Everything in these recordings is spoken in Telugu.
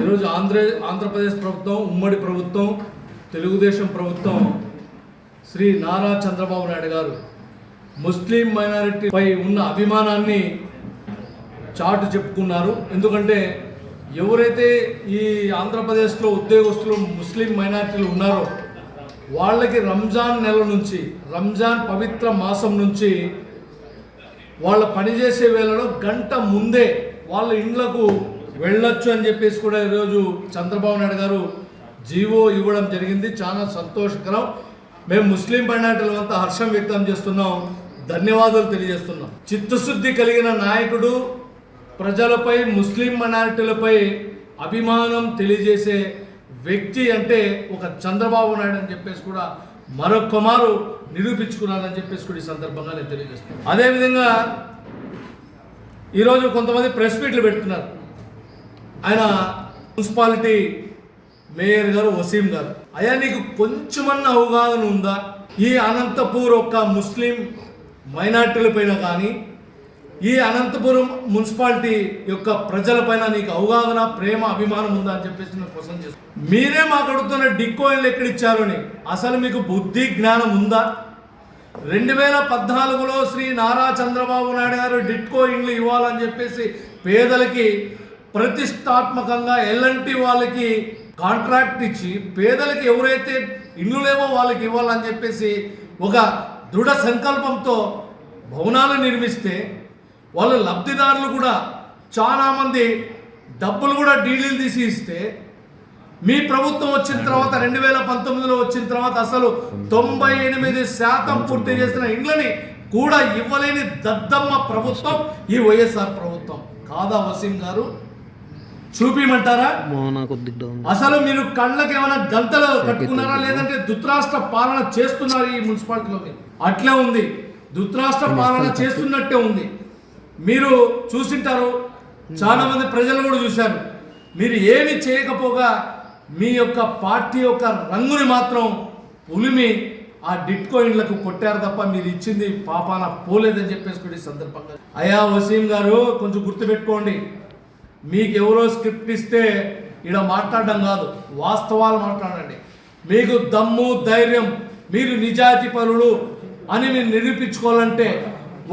ఈరోజు ఆంధ్ర ఆంధ్రప్రదేశ్ ప్రభుత్వం ఉమ్మడి ప్రభుత్వం తెలుగుదేశం ప్రభుత్వం శ్రీ నారా చంద్రబాబు నాయుడు గారు ముస్లిం మైనారిటీపై ఉన్న అభిమానాన్ని చాటు చెప్పుకున్నారు. ఎందుకంటే ఎవరైతే ఈ ఆంధ్రప్రదేశ్లో ఉద్యోగస్తులు ముస్లిం మైనారిటీలు ఉన్నారో వాళ్ళకి రంజాన్ నెల నుంచి రంజాన్ పవిత్ర మాసం నుంచి వాళ్ళ పనిచేసే వేళలో గంట ముందే వాళ్ళ ఇండ్లకు వెళ్ళొచ్చు అని చెప్పేసి కూడా ఈరోజు చంద్రబాబు నాయుడు గారు జీవో ఇవ్వడం జరిగింది. చాలా సంతోషకరం. మేము ముస్లిం పర్యాటకులు అంతా హర్షం వ్యక్తం చేస్తున్నాం. ధన్యవాదాలు తెలియజేస్తున్నాం. చిత్తశుద్ధి కలిగిన నాయకుడు ప్రజలపై ముస్లిం మైనారిటీలపై అభిమానం తెలియజేసే వ్యక్తి అంటే ఒక చంద్రబాబు నాయుడు అని చెప్పేసి కూడా మరొక్క మారు నిరూపించుకున్నారని చెప్పేసి కూడా ఈ సందర్భంగా నేను తెలియజేస్తున్నాను. అదేవిధంగా ఈరోజు కొంతమంది ప్రెస్ మీట్లు పెడుతున్నారు. ఆయన మున్సిపాలిటీ మేయర్ గారు వసీం గారు. అయ్యా నీకు కొంచెమన్నా అవగాహన ఉందా? ఈ అనంతపూర్ ఒక ముస్లిం మైనార్టీలపైన కానీ ఈ అనంతపురం మున్సిపాలిటీ యొక్క ప్రజలపైన నీకు అవగాహన ప్రేమ అభిమానం ఉందా అని చెప్పేసి నేను క్వశ్చన్ చేస్తాను మీరే మాకు అడుగుతున్న డిక్కోయిన్లు ఎక్కడ అని. అసలు మీకు బుద్ధి జ్ఞానం ఉందా? రెండు వేల పద్నాలుగులో శ్రీ నారా చంద్రబాబు నాయుడు గారు డిట్కో ఇండ్లు ఇవ్వాలని చెప్పేసి పేదలకి ప్రతిష్టాత్మకంగా ఎల్ఎన్టి వాళ్ళకి కాంట్రాక్ట్ ఇచ్చి పేదలకి ఎవరైతే ఇల్లు లేవో వాళ్ళకి ఇవ్వాలని చెప్పేసి ఒక దృఢ సంకల్పంతో భవనాలు నిర్మిస్తే వాళ్ళ లబ్ధిదారులు కూడా చాలామంది డబ్బులు కూడా డీడీలు తీసి ఇస్తే మీ ప్రభుత్వం వచ్చిన తర్వాత రెండు వేల పంతొమ్మిదిలో వచ్చిన తర్వాత అసలు తొంభై ఎనిమిది శాతం పూర్తి చేసిన ఇండ్లని కూడా ఇవ్వలేని దద్దమ్మ ప్రభుత్వం ఈ వైఎస్ఆర్ ప్రభుత్వం. కాదా వసీం గారు? చూపిమంటారా? అసలు మీరు కళ్ళకి ఏమైనా గంతలు కట్టుకున్నారా? లేదంటే దుత్రాష్ట్ర పాలన చేస్తున్నారు ఈ మున్సిపాలిటీలో మీరు? అట్లే ఉంది. దుత్రాష్ట్ర పాలన చేస్తున్నట్టే ఉంది. మీరు చూసింటారు. చాలా మంది ప్రజలు కూడా చూశారు. మీరు ఏమి చేయకపోగా మీ యొక్క పార్టీ యొక్క రంగుని మాత్రం ఉలిమి ఆ డిట్కో ఇండ్లకు కొట్టారు తప్ప మీరు ఇచ్చింది పాపాన పోలేదని చెప్పేసి కూడా ఈ సందర్భంగా. అయా వసీం గారు కొంచెం గుర్తుపెట్టుకోండి. మీకు ఎవరో స్క్రిప్ట్ ఇస్తే ఇక్కడ మాట్లాడడం కాదు వాస్తవాలు మాట్లాడండి. మీకు దమ్ము ధైర్యం మీరు నిజాతి పరులు అని మీరు నిరూపించుకోవాలంటే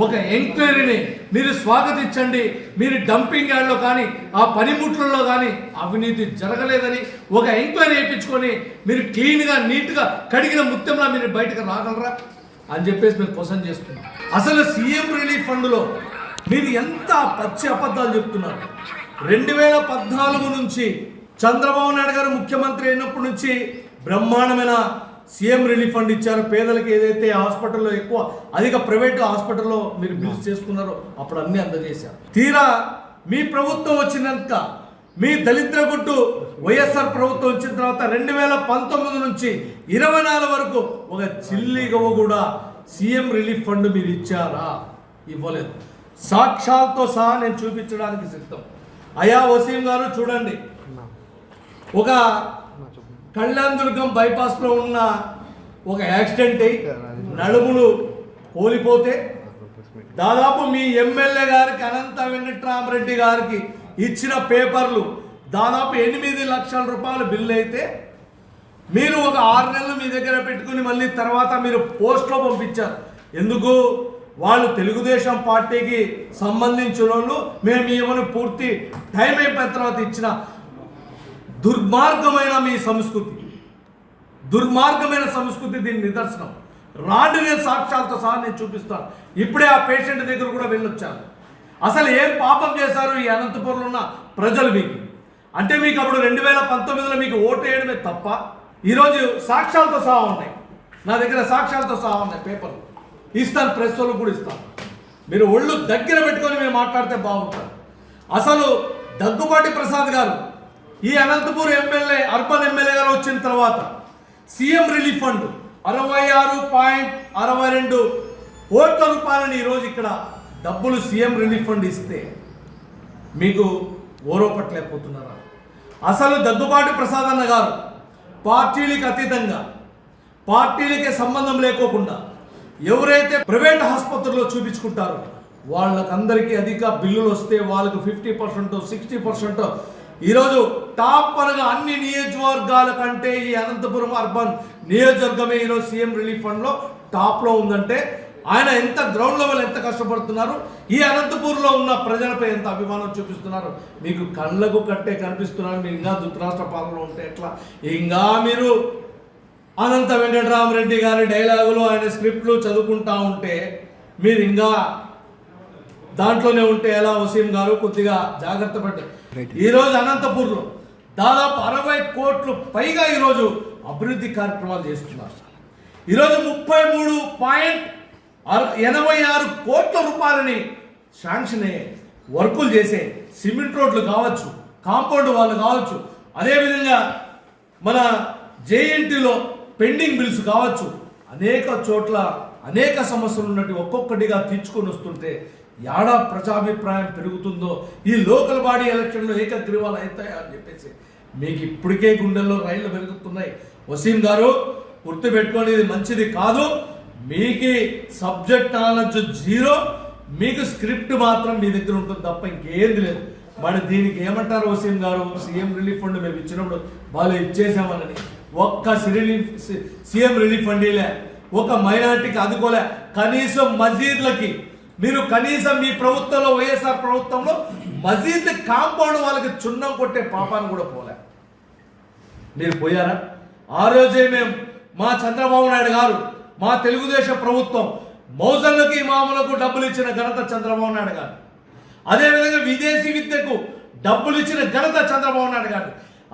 ఒక ఎంక్వైరీని మీరు స్వాగతించండి. మీరు డంపింగ్ యార్డ్లో కానీ ఆ పనిముట్లలో కానీ అవినీతి జరగలేదని ఒక ఎంక్వైరీ వేయించుకొని మీరు క్లీన్గా నీట్గా కడిగిన ముత్యంలా మీరు బయటకు రాగలరా అని చెప్పేసి మేము క్వశ్చన్ చేస్తున్నాం. అసలు సీఎం రిలీఫ్ ఫండ్లో మీరు ఎంత పచ్చి అబద్ధాలు చెప్తున్నారు? రెండు వేల పద్నాలుగు నుంచి చంద్రబాబు నాయుడు గారు ముఖ్యమంత్రి అయినప్పటి నుంచి బ్రహ్మాండమైన సీఎం రిలీఫ్ ఫండ్ ఇచ్చారు. పేదలకు ఏదైతే హాస్పిటల్లో ఎక్కువ అధిక ప్రైవేట్ హాస్పిటల్లో మీరు బిల్స్ చేసుకున్నారో అప్పుడు అన్ని అందజేశారు. తీరా మీ ప్రభుత్వం వచ్చినాక మీ దళిద్ర గుట్టు వైఎస్ఆర్ ప్రభుత్వం వచ్చిన తర్వాత రెండు వేల పంతొమ్మిది నుంచి ఇరవై నాలుగు వరకు ఒక చిల్లి గవ్వ కూడా సీఎం రిలీఫ్ ఫండ్ మీరు ఇచ్చారా? ఇవ్వలేదు. సాక్ష్యాలతో సహా నేను చూపించడానికి సిద్ధం. అయా వసీం గారు చూడండి. ఒక కళ్యాణ్ దుర్గం బైపాస్లో ఉన్న ఒక యాక్సిడెంట్ అయి నడుములు కోలిపోతే దాదాపు మీ ఎమ్మెల్యే గారికి అనంత వెంకట్రామరెడ్డి గారికి ఇచ్చిన పేపర్లు దాదాపు ఎనిమిది లక్షల రూపాయలు బిల్లు అయితే మీరు ఒక ఆరు నెలలు మీ దగ్గర పెట్టుకుని మళ్ళీ తర్వాత మీరు పోస్ట్లో పంపించారు. ఎందుకు? వాళ్ళు తెలుగుదేశం పార్టీకి సంబంధించిన వాళ్ళు మేము ఏమని పూర్తి టైం అయిపోయిన తర్వాత ఇచ్చిన దుర్మార్గమైన మీ సంస్కృతి. దుర్మార్గమైన సంస్కృతి దీని నిదర్శనం. రాండి నేను సాక్ష్యాలతో సహా నేను చూపిస్తాను. ఇప్పుడే ఆ పేషెంట్ దగ్గర కూడా వెళ్ళొచ్చాను. అసలు ఏం పాపం చేశారు ఈ అనంతపురంలో ఉన్న ప్రజలు మీకు? అంటే మీకు అప్పుడు రెండు వేల పంతొమ్మిదిలో మీకు ఓటు వేయడమే తప్ప ఈరోజు సాక్ష్యాలతో సహా ఉన్నాయి. నా దగ్గర సాక్ష్యాలతో సహా ఉన్నాయి పేపర్లు. ఇస్తాను ప్రెస్ వాళ్ళు కూడా ఇస్తాను మీరు ఒళ్ళు దగ్గర పెట్టుకొని మేము మాట్లాడితే బాగుంటుంది. అసలు దగ్గుబాటి ప్రసాద్ గారు ఈ అనంతపూర్ ఎమ్మెల్యే అర్బన్ ఎమ్మెల్యే గారు వచ్చిన తర్వాత సీఎం రిలీఫ్ ఫండ్ అరవై ఆరు పాయింట్ అరవై రెండు కోట్ల రూపాయలని ఈరోజు ఇక్కడ డబ్బులు సీఎం రిలీఫ్ ఫండ్ ఇస్తే మీకు ఓరోపట్లేకపోతున్నారా అసలు దగ్గుబాటి ప్రసాద్ అన్న గారు పార్టీలకు అతీతంగా పార్టీలకే సంబంధం లేకోకుండా ఎవరైతే ప్రైవేట్ ఆసుపత్రిలో చూపించుకుంటారో వాళ్ళకందరికీ అధిక బిల్లులు వస్తే వాళ్ళకు ఫిఫ్టీ పర్సెంట్ సిక్స్టీ పర్సెంట్. ఈరోజు టాప్ పరంగా అన్ని నియోజకవర్గాల కంటే ఈ అనంతపురం అర్బన్ నియోజకవర్గమే ఈరోజు సీఎం రిలీఫ్ ఫండ్లో టాప్లో ఉందంటే ఆయన ఎంత గ్రౌండ్ లెవెల్ ఎంత కష్టపడుతున్నారు ఈ అనంతపూర్లో ఉన్న ప్రజలపై ఎంత అభిమానం చూపిస్తున్నారు మీకు కళ్ళకు కట్టే కనిపిస్తున్నారు మీరు ఇంకా ధృతరాష్ట్ర పాలనలో ఉంటే ఎట్లా? ఇంకా మీరు అనంత వెంకటరామరెడ్డి గారి డైలాగులు ఆయన స్క్రిప్ట్లు చదువుకుంటా ఉంటే మీరు ఇంకా దాంట్లోనే ఉంటే ఎలా వసీం గారు? కొద్దిగా జాగ్రత్త పడ్డారు ఈరోజు అనంతపూర్లో దాదాపు అరవై కోట్లు పైగా ఈరోజు అభివృద్ధి కార్యక్రమాలు చేస్తున్నారు. ఈరోజు ముప్పై మూడు పాయింట్ ఎనభై ఆరు కోట్ల రూపాయలని శాంక్షన్ అయ్యే వర్కులు చేసే సిమెంట్ రోడ్లు కావచ్చు కాంపౌండ్ వాళ్ళు కావచ్చు అదేవిధంగా మన జేఎన్టీలో పెండింగ్ బిల్స్ కావచ్చు. అనేక చోట్ల అనేక సమస్యలు ఉన్నట్టు ఒక్కొక్కటిగా తీర్చుకొని వస్తుంటే యాడా ప్రజాభిప్రాయం పెరుగుతుందో ఈ లోకల్ బాడీ ఎలక్షన్లో ఏకగ్రీవాలు అవుతాయా అని చెప్పేసి మీకు ఇప్పటికే గుండెల్లో రైళ్ళు పెరుగుతున్నాయి. వసీం గారు గుర్తు ఇది మంచిది కాదు. మీకు సబ్జెక్ట్ నాలెడ్జ్ జీరో. మీకు స్క్రిప్ట్ మాత్రం మీ దగ్గర ఉంటుంది తప్ప ఇంకేంది లేదు. మరి దీనికి ఏమంటారు వసీం గారు? సీఎం రిలీఫ్ ఫండ్ మేము ఇచ్చినప్పుడు వాళ్ళు ఇచ్చేసామనని. ఒక్క రిలీఫ్ సీఎం రిలీఫ్ ఫండ్ ఒక మైనార్టీకి అందుకోలే. కనీసం మసీద్లకి మీరు కనీసం మీ ప్రభుత్వంలో వైఎస్ఆర్ ప్రభుత్వంలో మసీద్ కాంపౌండ్ వాళ్ళకి చున్నం కొట్టే పాపాన్ని కూడా పోలే. మీరు పోయారా? ఆ రోజే మేము మా చంద్రబాబు నాయుడు గారు మా తెలుగుదేశం ప్రభుత్వం మౌజన్లకి మామూలకు డబ్బులు ఇచ్చిన ఘనత చంద్రబాబు నాయుడు గారు. అదేవిధంగా విదేశీ విద్యకు డబ్బులు ఇచ్చిన ఘనత చంద్రబాబు నాయుడు గారు.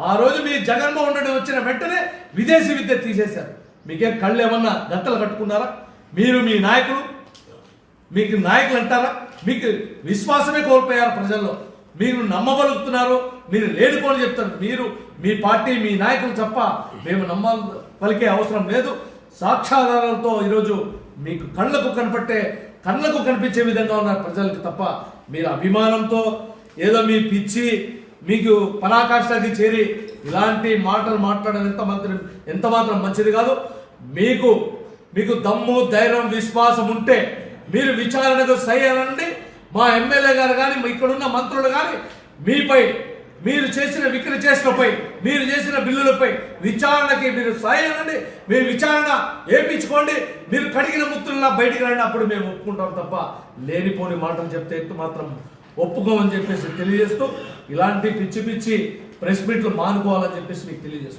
ఆ రోజు మీ జగన్మోహన్ రెడ్డి వచ్చిన వెంటనే విదేశీ విద్య తీసేశారు. మీకేం కళ్ళు ఏమన్నా గంటలు కట్టుకున్నారా? మీరు మీ నాయకులు మీకు నాయకులు అంటారా? మీకు విశ్వాసమే కోల్పోయారు ప్రజల్లో. మీరు నమ్మగలుగుతున్నారు మీరు లేనిపోని చెప్తారు. మీరు మీ పార్టీ మీ నాయకులు తప్ప మేము నమ్మ పలికే అవసరం లేదు. సాక్షాధారాలతో ఈరోజు మీకు కళ్ళకు కనపట్టే కళ్ళకు కనిపించే విధంగా ఉన్నారు ప్రజలకు తప్ప. మీరు అభిమానంతో ఏదో మీ పిచ్చి మీకు పరాకాష్ఠకి చేరి ఇలాంటి మాటలు మాట్లాడడం ఎంత మాత్రం ఎంత మాత్రం మంచిది కాదు. మీకు మీకు దమ్ము ధైర్యం విశ్వాసం ఉంటే మీరు విచారణకు సై అనండి మా ఎమ్మెల్యే గారు కానీ ఇక్కడున్న మంత్రులు కానీ మీపై మీరు చేసిన విక్రి చేసినపై మీరు చేసిన బిల్లులపై విచారణకి మీరు సాయి మీ మీరు విచారణ ఏపించుకోండి. మీరు కడిగిన ముత్తుల్లా బయటికి రండి అప్పుడు మేము ఒప్పుకుంటాం తప్ప లేనిపోని మాటలు చెప్తే ఎంత మాత్రం ఒప్పుకోమని చెప్పేసి తెలియజేస్తూ ఇలాంటి పిచ్చి పిచ్చి ప్రెస్ మీట్లు మానుకోవాలని చెప్పేసి మీకు తెలియజేస్తాను